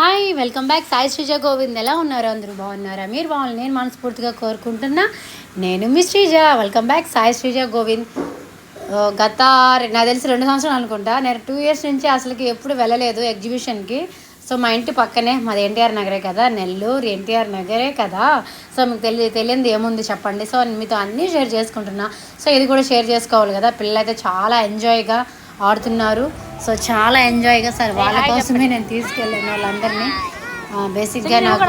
Hi welcome back. Sai Srija Govind. ఎలా ఉన్నారు? అందరూ బాగున్నారా? మీరు బాగున్నారు నేను మనస్ఫూర్తిగా కోరుకుంటున్నా. నేను మీ శ్రీజ. Welcome back. సాయి శ్రీజ గోవింద్. గత నాకు తెలిసి రెండు సంవత్సరాలు అనుకుంటా. నేను టూ ఇయర్స్ నుంచి అసలుకి ఎప్పుడు వెళ్ళలేదు ఎగ్జిబిషన్కి. సో మా ఇంటి పక్కనే మాది ఎన్టీఆర్ నగరే కదా. నెల్లూరు ఎన్టీఆర్ నగరే కదా. సో మీకు తెలియ తెలియంది ఏముంది చెప్పండి. సో మీతో అన్నీ షేర్ చేసుకుంటున్నా. సో ఇది కూడా షేర్ చేసుకోవాలి కదా. పిల్లలు అయితే చాలా ఎంజాయ్గా ఆడుతున్నారు. సో చాలా ఎంజాయ్గా సార్ వాళ్ళ కోసమే నేను తీసుకెళ్ళాను వాళ్ళందరినీ. బేసిక్గా నాకు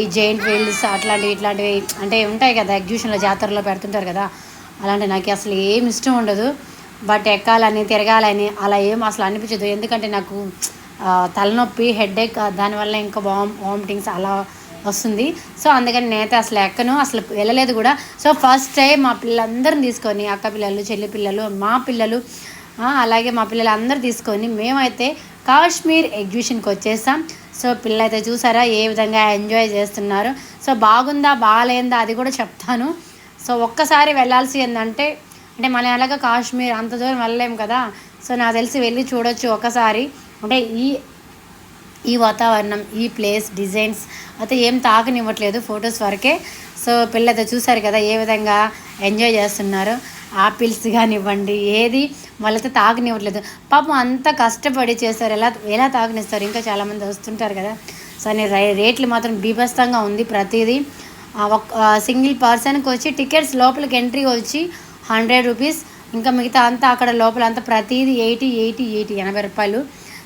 ఈ జైంట్ వీల్స్ అట్లాంటివి ఇట్లాంటివి అంటే ఉంటాయి కదా ఎగ్జిబిషన్లో జాతరలో పెడుతుంటారు కదా అలాంటి నాకు అసలు ఏం ఇష్టం ఉండదు. బట్ ఎక్కాలని తిరగాలని అలా ఏం అసలు అనిపించదు. ఎందుకంటే నాకు తలనొప్పి హెడేక్ దానివల్ల ఇంకా వామ్ వామిటింగ్స్ అలా వస్తుంది. సో అందుకని నేనైతే అసలు ఎక్కను అసలు వెళ్ళలేదు కూడా. సో ఫస్ట్ టైం మా పిల్లలందరిని తీసుకొని అక్క పిల్లలు చెల్లి పిల్లలు మా పిల్లలు అలాగే మా పిల్లలు అందరు తీసుకొని మేమైతే కాశ్మీర్ ఎగ్జిబిషన్కి వచ్చేసాం. సో పిల్లలైతే చూసారా ఏ విధంగా ఎంజాయ్ చేస్తున్నారు. సో బాగుందా బాగాలేందా అది కూడా చెప్తాను. సో ఒక్కసారి వెళ్ళాల్సి ఏంటంటే అంటే మనం ఎలాగ కాశ్మీర్ అంత దూరం వెళ్ళలేము కదా. సో నాకు తెలిసి వెళ్ళి చూడొచ్చు ఒకసారి అంటే ఈ ఈ వాతావరణం ఈ ప్లేస్ డిజైన్స్ అయితే ఏం తాకనివ్వట్లేదు ఫొటోస్ వరకే. సో పిల్లలతో చూసారు కదా ఏ విధంగా ఎంజాయ్ చేస్తున్నారు. ఆపిల్స్ కానివ్వండి ఏది వాళ్ళతో తాగనివ్వట్లేదు. పాపం అంత కష్టపడి చేస్తారు ఎలా ఎలా తాగనిస్తారు? ఇంకా చాలామంది వస్తుంటారు కదా. సో అని రై- రేట్లు మాత్రం బీభత్సంగా ఉంది ప్రతిదీ. ఒక సింగిల్ పర్సన్కి వచ్చి టికెట్స్ లోపలికి ఎంట్రీ వచ్చి హండ్రెడ్ రూపీస్. ఇంకా మిగతా అంతా అక్కడ లోపల అంతా ప్రతిదీ ఎయిటీ ఎయిటీ ఎయిటీ ఎనభై రూపాయలు.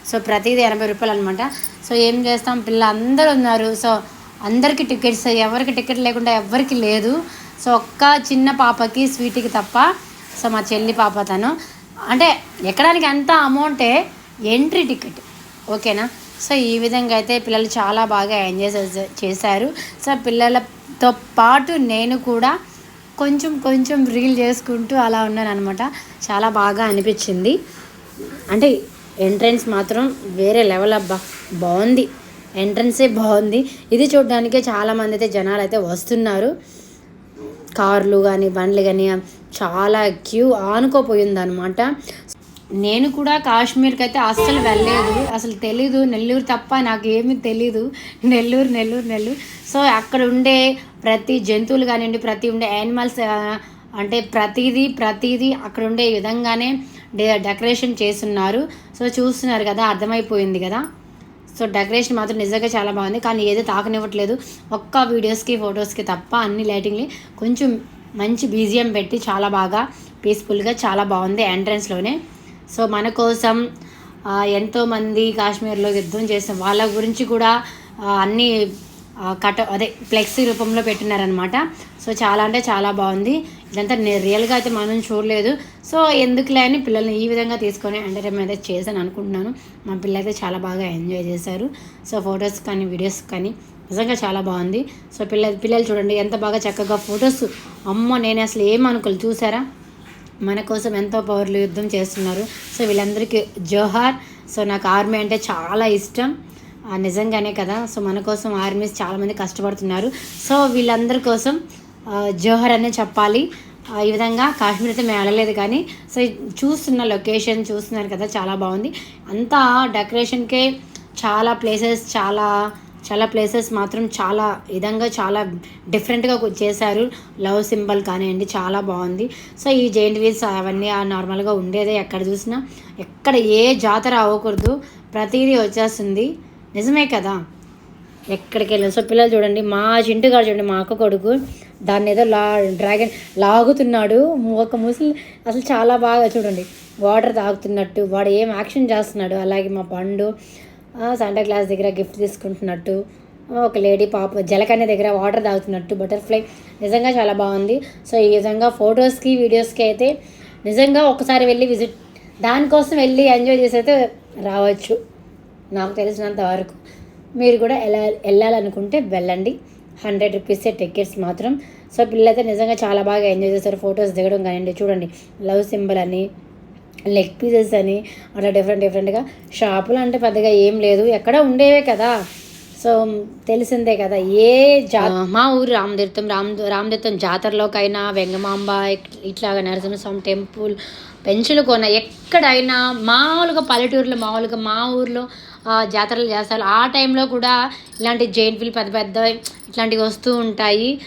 సో ప్రతిదీ ఎనభై రూపాయలు అనమాట సో ఏం చేస్తాం? పిల్ల అందరూ ఉన్నారు. సో అందరికీ టికెట్స్ ఎవరికి టికెట్ లేకుండా ఎవరికి లేదు. సో ఒక్క చిన్న పాపకి స్వీట్కి తప్ప. సో మా చెల్లి పాప తను. అంటే ఎక్కడానికి ఎంత అమౌంటే ఎంట్రీ టికెట్. ఓకేనా? సో ఈ విధంగా అయితే పిల్లలు చాలా బాగా ఎంజాయ్ చేశారు. సో పిల్లలతో పాటు నేను కూడా కొంచెం కొంచెం రీల్ చేసుకుంటూ అలా ఉన్నాను అనమాట చాలా బాగా అనిపించింది. అంటే ఎంట్రన్స్ మాత్రం వేరే లెవెల్ అబ్బా. బాగుంది. ఎంట్రన్సే బాగుంది. ఇది చూడడానికే చాలామంది అయితే జనాలు అయితే వస్తున్నారు. కార్లు కానీ బండ్లు కానీ చాలా క్యూ ఆనుకోపోయింది అనమాట నేను కూడా కాశ్మీర్కి అయితే అస్సలు వెళ్ళలేదు. అసలు తెలీదు. నెల్లూరు తప్ప నాకు ఏమీ తెలీదు. నెల్లూరు నెల్లూరు నెల్లూరు. సో అక్కడ ఉండే ప్రతి జంతువులు కానివ్వండి ప్రతి ఉండే యానిమల్స్ అంటే ప్రతిదీ ప్రతిదీ అక్కడ ఉండే విధంగానే డె- డెకరేషన్ చేస్తున్నారు. సో చూస్తున్నారు కదా అర్థమైపోయింది కదా. సో డెకరేషన్ మాత్రం నిజంగా చాలా బాగుంది. కానీ ఏదో తాకనివ్వట్లేదు. ఒక్క వీడియోస్కి ఫొటోస్కి తప్ప అన్ని లైటింగ్ని కొంచెం మంచి బీజియం పెట్టి చాలా బాగా పీస్ఫుల్గా చాలా బాగుంది ఎంట్రన్స్లోనే. సో మన కోసం ఎంతోమంది కాశ్మీర్లో యుద్ధం చేసిన వాళ్ళ గురించి కూడా అన్నీ కట అదే ఫ్లెక్సీ రూపంలో పెట్టినారనమాట సో చాలా అంటే చాలా బాగుంది. ఇదంతా రియల్గా అయితే మనం చూడలేదు. సో ఎందుకులే అని పిల్లల్ని ఈ విధంగా తీసుకొని ఎంటర్టైన్మెంట్ అయితే చేశాను అనుకుంటున్నాను. మా పిల్లలు అయితే చాలా బాగా ఎంజాయ్ చేశారు. సో ఫొటోస్ కానీ వీడియోస్ కానీ నిజంగా చాలా బాగుంది. సో పిల్లలు పిల్లలు చూడండి ఎంత బాగా చక్కగా ఫొటోస్. అమ్మో నేను అసలు ఏమనుకోలేదు చూసారా? మన కోసం ఎంతో పౌరులు యుద్ధం చేస్తున్నారు. సో వీళ్ళందరికీ జోహార్. సో నాకు ఆర్మీ అంటే చాలా ఇష్టం. నిజంగానే కదా? సో మన కోసం ఆర్మీస్ చాలామంది కష్టపడుతున్నారు. సో వీళ్ళందరి కోసం జోహర్ అనే చెప్పాలి. ఈ విధంగా కాశ్మీర్ అయితే మేము వెళ్ళలేదు కానీ సో చూస్తున్న లొకేషన్ చూస్తున్నారు కదా చాలా బాగుంది. అంతా డెకరేషన్కే చాలా ప్లేసెస్ చాలా చాలా ప్లేసెస్ మాత్రం చాలా విధంగా చాలా డిఫరెంట్గా చేశారు. లవ్ సింబల్ కానివ్వండి చాలా బాగుంది. సో ఈ జైంట్ వీల్స్ అవన్నీ ఆ నార్మల్గా ఉండేదే ఎక్కడ చూసినా. ఎక్కడ ఏ జాతర అవ్వకూడదు ప్రతిదీ వచ్చేస్తుంది. నిజమే కదా? ఎక్కడికి వెళ్ళాలి సో పిల్లలు చూడండి మా చింటు గారు చూడండి మా అక్క కొడుకు దాన్ని ఏదో లా డ్రాగన్ లాగుతున్నాడు. ఒక ముసలి అసలు చాలా బాగా చూడండి. వాటర్ తాగుతున్నట్టు వాడు ఏం యాక్షన్ చేస్తున్నాడు. అలాగే మా పండు సండే క్లాస్ దగ్గర గిఫ్ట్ తీసుకుంటున్నట్టు ఒక లేడీ పాప జలకన్య దగ్గర వాటర్ తాగుతున్నట్టు బటర్ఫ్లై నిజంగా చాలా బాగుంది. సో ఈ విధంగా ఫొటోస్కి వీడియోస్కి అయితే నిజంగా ఒకసారి వెళ్ళి విజిట్ దానికోసం వెళ్ళి ఎంజాయ్ చేసి అయితే రావచ్చు. నాకు తెలిసినంత వరకు. మీరు కూడా ఎలా వెళ్ళాలనుకుంటే వెళ్ళండి. హండ్రెడ్ రూపీసే టికెట్స్ మాత్రం. సో పిల్లలైతే నిజంగా చాలా బాగా ఎంజాయ్ చేస్తారు ఫొటోస్ దిగడం కానివ్వండి చూడండి. లవ్ సింబల్ అని లెగ్ పీసెస్ అని అట్లా డిఫరెంట్ డిఫరెంట్గా షాపులు అంటే పెద్దగా ఏం లేదు. ఎక్కడ ఉండేవే కదా. సో తెలిసిందే కదా. ఏ జా మా ఊరు రామతీర్థం రామ్ రామతీర్థం జాతరలోకైనా వెంగమాంబ ఇట్లాగ నరసింహస్వామి టెంపుల్ పెంచులు కొన ఎక్కడైనా మామూలుగా పల్లెటూరులో మామూలుగా మా ఊర్లో జాతరలు చేస్తారు ఆ టైంలో కూడా ఇలాంటి జైంట్ వీల్ పెద్ద పెద్ద ఇట్లాంటివి వస్తూ ఉంటాయి.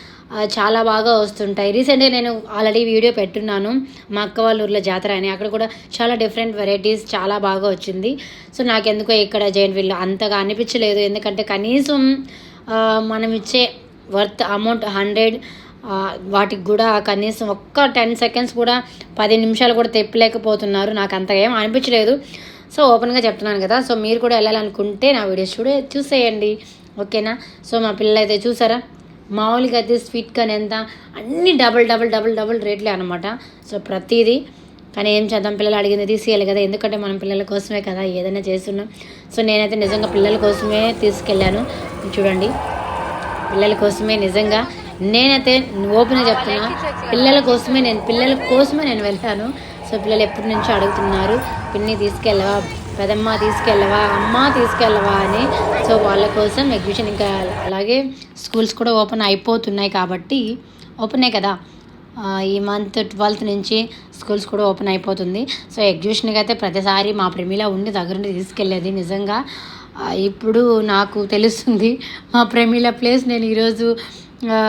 చాలా బాగా వస్తుంటాయి. రీసెంట్గా నేను ఆల్రెడీ వీడియో పెట్టున్నాను. మా అక్క వాళ్ళ ఊర్లో జాతర అని. అక్కడ కూడా చాలా డిఫరెంట్ వెరైటీస్ చాలా బాగా వచ్చింది. సో నాకెందుకో ఇక్కడ జైన్ వీల్ అంతగా అనిపించలేదు. ఎందుకంటే కనీసం మనం ఇచ్చే వర్త్ అమౌంట్ హండ్రెడ్ వాటికి కూడా కనీసం ఒక్క టెన్ సెకండ్స్ కూడా పది నిమిషాలు కూడా తెప్పలేకపోతున్నారు. నాకు అంతగా ఏం అనిపించలేదు. సో ఓపెన్గా చెప్తున్నాను కదా. సో మీరు కూడా వెళ్ళాలనుకుంటే నా వీడియోస్ చూడే చూసేయండి. ఓకేనా సో మా పిల్లలు అయితే చూసారా? మామూలుగా అయితే స్వీట్ కానీ ఎంత అన్ని డబుల్ డబుల్ డబుల్ డబుల్ రేట్లే అనమాట సో ప్రతిదీ కానీ ఏం చేద్దాం పిల్లలు అడిగింది తీసేయాలి కదా ఎందుకంటే మనం పిల్లల కోసమే కదా ఏదైనా చేస్తున్నాం. సో నేనైతే నిజంగా పిల్లల కోసమే తీసుకెళ్ళాను. చూడండి పిల్లల కోసమే నిజంగా నేనైతే ఓపెన్గా చెప్తున్నా పిల్లల కోసమే నేను పిల్లల కోసమే నేను వెళ్ళాను. సో పిల్లలు ఎప్పటి నుంచో అడుగుతున్నారు పిన్ని తీసుకెళ్ళవా? పెదమ్మ తీసుకెళ్ళవా అమ్మ తీసుకెళ్ళవా అని. సో వాళ్ళ కోసం ఎగ్జిబిషన్ ఇంకా అలాగే స్కూల్స్ కూడా ఓపెన్ అయిపోతున్నాయి కాబట్టి ఓపెనే కదా. ఈ మంత్ ట్వెల్త్ నుంచి స్కూల్స్ కూడా ఓపెన్ అయిపోతుంది. సో ఎగ్జిబిషన్కి అయితే ప్రతిసారి మా ప్రేమిలా ఉండి దగ్గరుండి తీసుకెళ్ళేది నిజంగా. ఇప్పుడు నాకు తెలుస్తుంది మా ప్రేమిల ప్లేస్ నేను ఈరోజు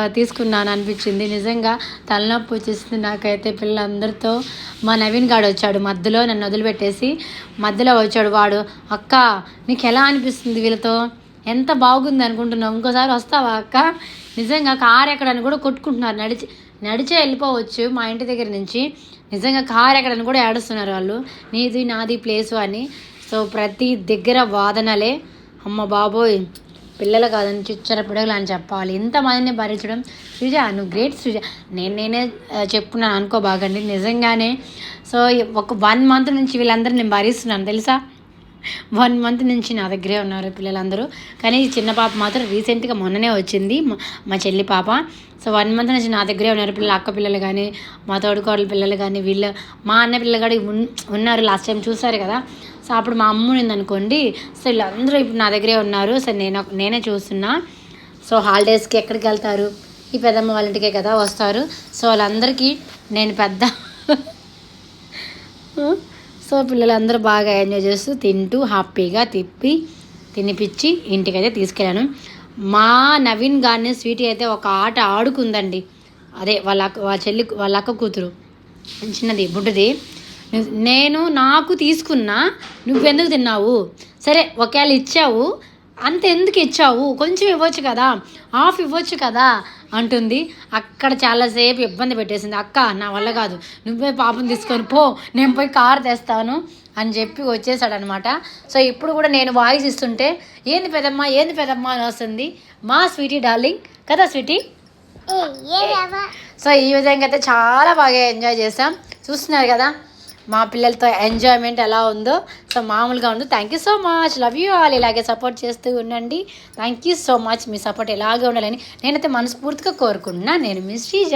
తీసుకున్నాను అనిపించింది నిజంగా తలనొప్పి వచ్చేసింది నాకైతే పిల్లలందరితో. మా నవీన్ గాడు వచ్చాడు మధ్యలో నన్ను వదిలిపెట్టేసి. మధ్యలో వచ్చాడు వాడు అక్క నీకు ఎలా అనిపిస్తుంది వీళ్ళతో? ఎంత బాగుంది అనుకుంటున్నావు? ఇంకోసారి వస్తావా అక్క? నిజంగా కారు ఎక్కడని కూడా కొట్టుకుంటున్నారు. నడిచి నడిచే వెళ్ళిపోవచ్చు మా ఇంటి దగ్గర నుంచి. నిజంగా కారు ఎక్కడని కూడా ఏడుస్తున్నారు వాళ్ళు. నీది నాది ప్లేసు అని. సో ప్రతి దగ్గర వాదనలే. అమ్మ బాబోయ్. పిల్లలు కాదని చిచ్చర పిడగలు అని చెప్పాలి. ఇంతమందిని భరించడం సృజ నువ్వు గ్రేట్ సృజ. నేను నేనే చెప్పున్నాను అనుకో బాగండి. నిజంగానే సో ఒక వన్ మంత్ నుంచి వీళ్ళందరూ నేను భరిస్తున్నాను తెలుసా? వన్ మంత్ నుంచి నా దగ్గరే ఉన్నారు పిల్లలందరూ. కానీ ఈ చిన్న పాప మాత్రం రీసెంట్గా మొన్ననే వచ్చింది మా- చెల్లి పాప. సో వన్ మంత్ నుంచి నా దగ్గరే ఉన్నారు పిల్లలు అక్క పిల్లలు కానీ మా తోడుకోడల పిల్లలు కానీ వీళ్ళు మా అన్న పిల్లలు కూడా ఉన్నారు లాస్ట్ టైం చూసారు కదా? సో అప్పుడు మా అమ్మ ఉంది అనుకోండి సో వీళ్ళందరూ ఇప్పుడు నా దగ్గరే ఉన్నారు సో నేను నేనే చూస్తున్నా. సో హాలిడేస్కి ఎక్కడికి వెళ్తారు? ఈ పెద్దమ్మ వాళ్ళ ఇంటికే కదా వస్తారు. సో వాళ్ళందరికీ నేను పెద్ద సో పిల్లలందరూ బాగా ఎంజాయ్ చేస్తూ తింటూ హ్యాపీగా తిప్పి తినిపించి ఇంటికైతే తీసుకెళ్ళాను. మా నవీన్ గారిని స్వీటీ అయితే ఒక ఆట ఆడుకుందండి. అదే వాళ్ళ వాళ్ళ చెల్లి వాళ్ళ అక్క కూతురు. చిన్నది బుడ్డది. నేను నాకు తీసుకున్నా నువ్వెందుకు తిన్నావు? సరే ఒకవేళ ఇచ్చావు అంత ఎందుకు ఇచ్చావు? కొంచెం ఇవ్వచ్చు కదా హాఫ్ ఇవ్వచ్చు కదా అంటుంది. అక్కడ చాలాసేపు ఇబ్బంది పెట్టేసింది. అక్క నా వల్ల కాదు. నువ్వే పాపం తీసుకొని పో నేను పోయి కారు తెస్తాను అని చెప్పి వచ్చేసాడనమాట. సో ఇప్పుడు కూడా నేను వాయిస్ ఇస్తుంటే ఏంది పెదమ్మ ఏంది పెదమ్మ అని వస్తుంది. మా స్వీటీ డార్లింగ్. కదా స్వీటీ? సో ఈ విధంగా అయితే చాలా బాగా ఎంజాయ్ చేసాం చూస్తున్నారు కదా మా పిల్లలతో ఎంజాయ్మెంట్ ఎలా ఉందో. సో మామూలుగా ఉందో thank you so much love you all ఇలాగే సపోర్ట్ చేస్తూ ఉండండి. థ్యాంక్ యూ సో మచ్ మీ సపోర్ట్ ఎలాగే ఉండాలని నేనైతే మనస్ఫూర్తిగా కోరుకుంటున్నా. నేను మీ శ్రీజ.